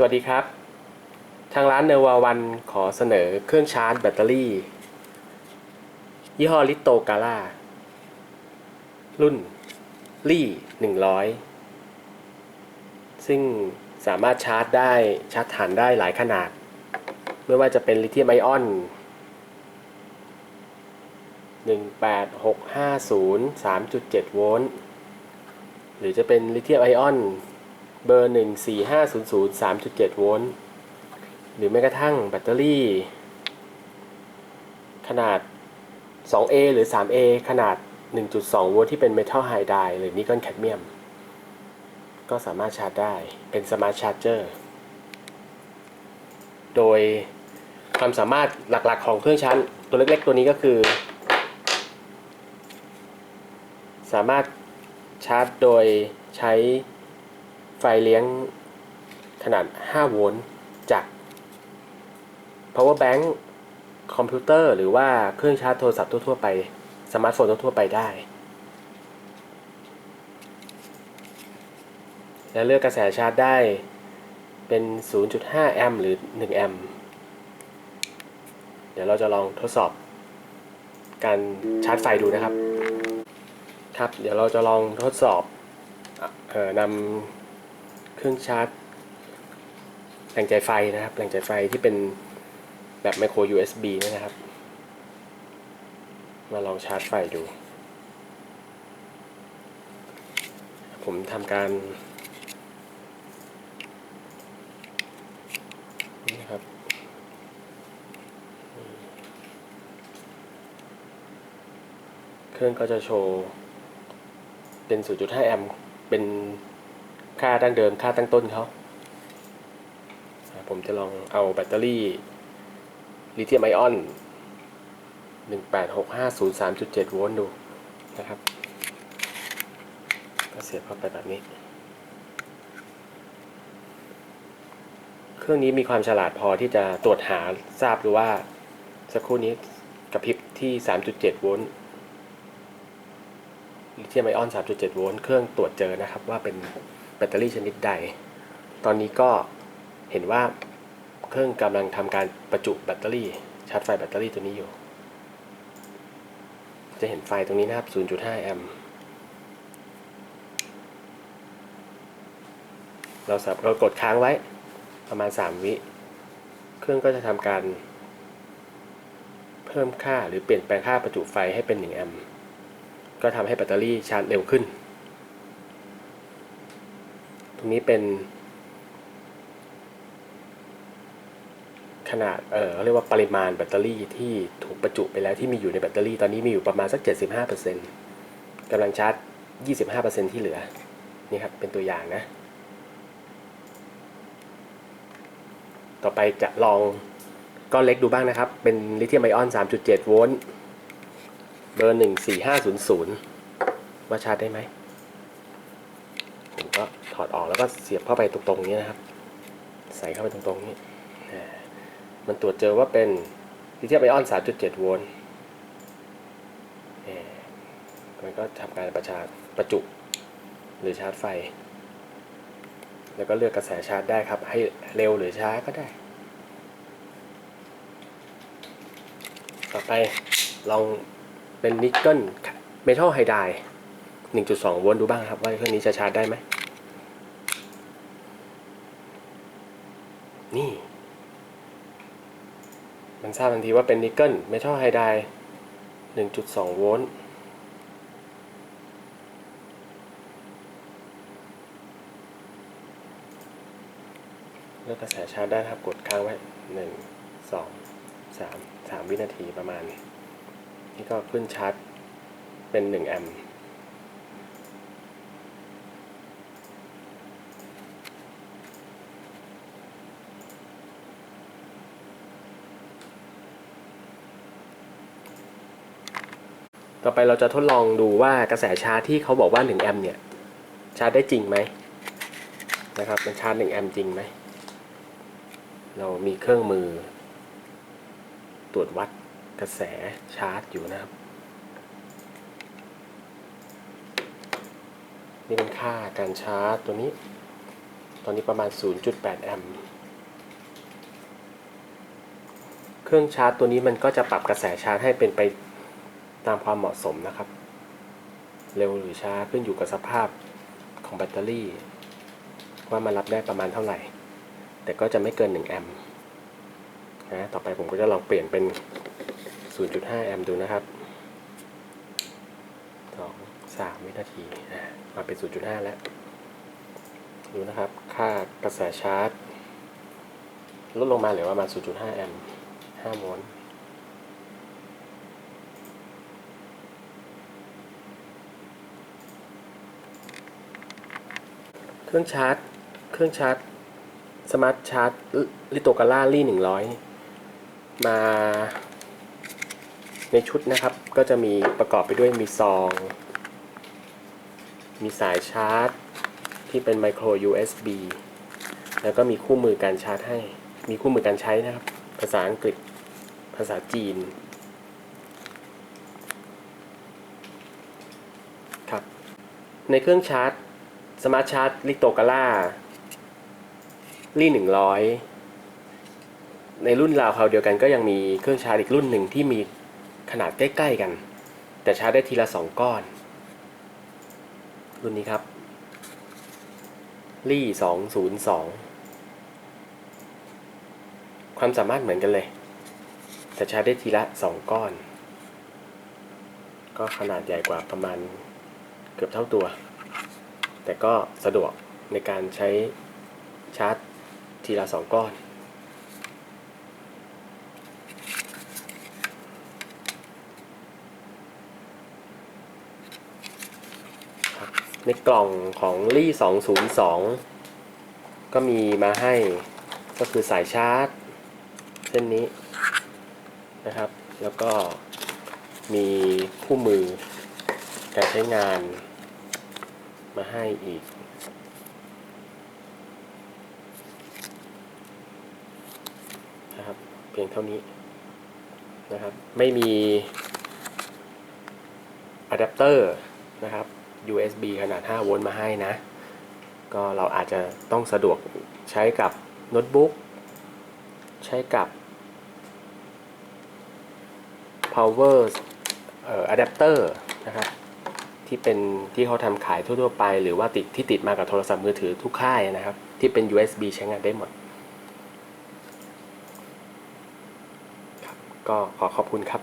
สวัสดีครับ ทางร้านเนวาวันขอเสนอเครื่องชาร์จแบตเตอรี่ ยี่ห้อลิโตกาล่ารุ่นลี่100ซึ่งสามารถชาร์จได้ชาร์จฐานได้หลายขนาด ไม่ว่าจะเป็นลิเธียมไอออน 18650 3.7 โวลต์ หรือจะเป็นลิเธียมไอออน เบอร์ 14500 3.7 โวลต์ หรือแม้กระทั่งแบตเตอรี่ ขนาด 2A หรือ 3A ขนาด 1.2 โวลต์ที่เป็นเมทัลไฮไดหรือนิกอนแคดเมียม ก็สามารถชาร์จได้ เป็นสมาร์ทชาร์จเจอร์ โดยความสามารถหลักๆของเครื่องชาร์จตัวเล็กๆตัวนี้ก็คือ สามารถชาร์จโดยใช้ ไฟเลี้ยงขนาด 5 โวลต์จาก power bank คอมพิวเตอร์หรือว่าเครื่องชาร์จโทรศัพท์ทั่วๆไป สมาร์ทโฟนทั่วๆไปได้ และเลือกกระแสชาร์จได้เป็น 0.5 แอมป์หรือ 1 แอมป์เดี๋ยวเราจะลองทดสอบ การชาร์จไฟดูนะครับ ครับ เดี๋ยวเราจะลองทดสอบเออนำ เครื่องชาร์จแหล่งจ่ายไฟนะครับ แหล่งจ่ายไฟที่เป็นแบบไมโคร USB นี่นะครับ มาลองชาร์จไฟดู ผมทำการนี่ครับเครื่องก็จะโชว์เป็น 0.5 แอมป์ เป็น ค่าดั้งเดิมค่าตั้งต้นเขาผมจะลองเอาแบตเตอรี่ลิเธียมไอออน 18650 3.7 โวลต์ดูนะครับ ก็เสียบเข้าไปแบบนี้ เครื่องนี้มีความฉลาดพอที่จะตรวจหาทราบดูว่าสักครู่นี้กระพริบที่ 3.7 โวลต์ลิเธียมไอออน 3.7 โวลต์ เครื่องตรวจเจอนะครับว่าเป็น แบตเตอรี่ชนิดใด ตอนนี้ก็เห็นว่าเครื่องกำลังทำการประจุแบตเตอรี่ชาร์จไฟแบตเตอรี่ตัวนี้อยู่ จะเห็นไฟตรงนี้นะครับ 0.5 แอมป์เราสับเรากดค้างไว้ประมาณ 3 วิ เครื่องก็จะทำการ เพิ่มค่าหรือเปลี่ยนแปลงค่าประจุไฟให้เป็น 1 แอมป์ก็ทำให้แบตเตอรี่ชาร์จเร็วขึ้น ตรงนี้เป็น ขนาด เออเขาเรียกว่าปริมาณแบตเตอรี่ที่ถูกประจุไปแล้วที่มีอยู่ในแบตเตอรี่ตอนนี้มีอยู่ประมาณสัก 75%กำลังชาร์จ 25%ที่เหลือ นี่ครับ เป็นตัวอย่างนะ ต่อไปจะลองก้อนเล็กดูบ้างนะครับ เป็นลิเธียมไอออน 3.7 โวลต์ เบอร์ 14500 ว่าชาร์จได้ไหม ก็ถอดออกแล้วก็เสียบเข้าไปตรงๆนี้นะครับ ใส่เข้าไปตรงๆนี้ มันตรวจเจอว่าเป็นลิเธียมไอออน 3.7 โวลต์อ่ามันก็ทำการประชาประจุหรือชาร์จไฟ แล้วก็เลือกกระแสชาร์จได้ครับ ให้เร็วหรือช้าก็ได้ ต่อไปลองเป็นนิกเกิลเมทัลไฮได1.2 โวลต์ดูบ้างครับ ว่าเครื่องนี้จะชาร์จได้ไหม นี่ มันทราบทันทีว่าเป็นนิกเกิลเมทัลไฮไดร์1.2 โวลต์เลือกกระแสชาร์จได้ครับกดค้างไว้หนึ่งสองสามสามวินาทีประมาณนี่ก็ขึ้นชาร์จเป็นหนึ่งแอมป์ ต่อไปเราจะทดลองดูว่ากระแสชาร์จที่เขาบอกว่า 1 แอมป์เนี่ย ชาร์จได้จริงไหมนะครับมันชาร์จ 1 แอมป์จริงไหม เรามีเครื่องมือ ตรวจวัดกระแสชาร์จอยู่นะครับ นี่เป็นค่าการชาร์จตัวนี้ ตอนนี้ประมาณ 0.8 แอมป์เครื่องชาร์จตัวนี้มันก็จะปรับกระแสชาร์จให้เป็นไป ตามความเหมาะสมนะครับ เร็วหรือช้าขึ้นอยู่กับสภาพของแบตเตอรี่ ว่ามันรับได้ประมาณเท่าไหร่ แต่ก็จะไม่เกิน 1 แอมป์นะต่อไปผมก็จะลองเปลี่ยนเป็น 0.5 แอมป์ดูนะครับ2 3วินาทีมาเป็น 0.5 แล้ว ดูนะครับ ค่ากระแสชาร์จ ลดลงมาเหลือประมาณ 0.5 แอมป์5โวลต์ เครื่องชาร์จ เครื่องชาร์จสมาร์ทชาร์จลิโตกาล่าลี่หนึ่งร้อยมาในชุดนะครับ ก็จะมีประกอบไปด้วยมีซอง มีสายชาร์จ ที่เป็นไมโคร USB แล้วก็มีคู่มือการชาร์จให้ มีคู่มือการใช้นะครับ ภาษาอังกฤษ ภาษาจีน ครับ ในเครื่องชาร์จ สมาร์ทชาร์จลิโตกาล่ารี่หนึ่งร้อยในรุ่นราวคราวเดียวกันก็ยังมีเครื่องชาร์จอีกรุ่นหนึ่งที่มีขนาดใกล้ ๆ กัน แต่ชาร์จได้ทีละสองก้อน รุ่นนี้ครับรี่สองศูนย์สองความสามารถเหมือนกันเลย แต่ชาร์จได้ทีละสองก้อน ก็ขนาดใหญ่กว่าประมาณเกือบเท่าตัว แต่ก็สะดวกในการใช้ชาร์จทีละสองก้อน ในกล่องของลี่202 ก็มีมาให้ก็คือสายชาร์จ เส้นนี้นะครับ แล้วก็มีคู่มือการใช้งาน มาให้อีก นะครับ เพียงเท่านี้นะครับ ไม่มีอะแดปเตอร์นะครับ USB ขนาด 5 โวลต์มาให้นะ ก็เราอาจจะต้องสะดวกใช้กับโน้ตบุ๊ก ใช้กับ power เอ่ออะแดปเตอร์นะครับ ที่เป็นที่เขาทำขายทั่วๆไป หรือว่าติดที่ติดมากับโทรศัพท์มือถือทุกค่ายนะครับ ที่เป็น USB ใช้งานได้หมดครับก็ขอขอบคุณครับ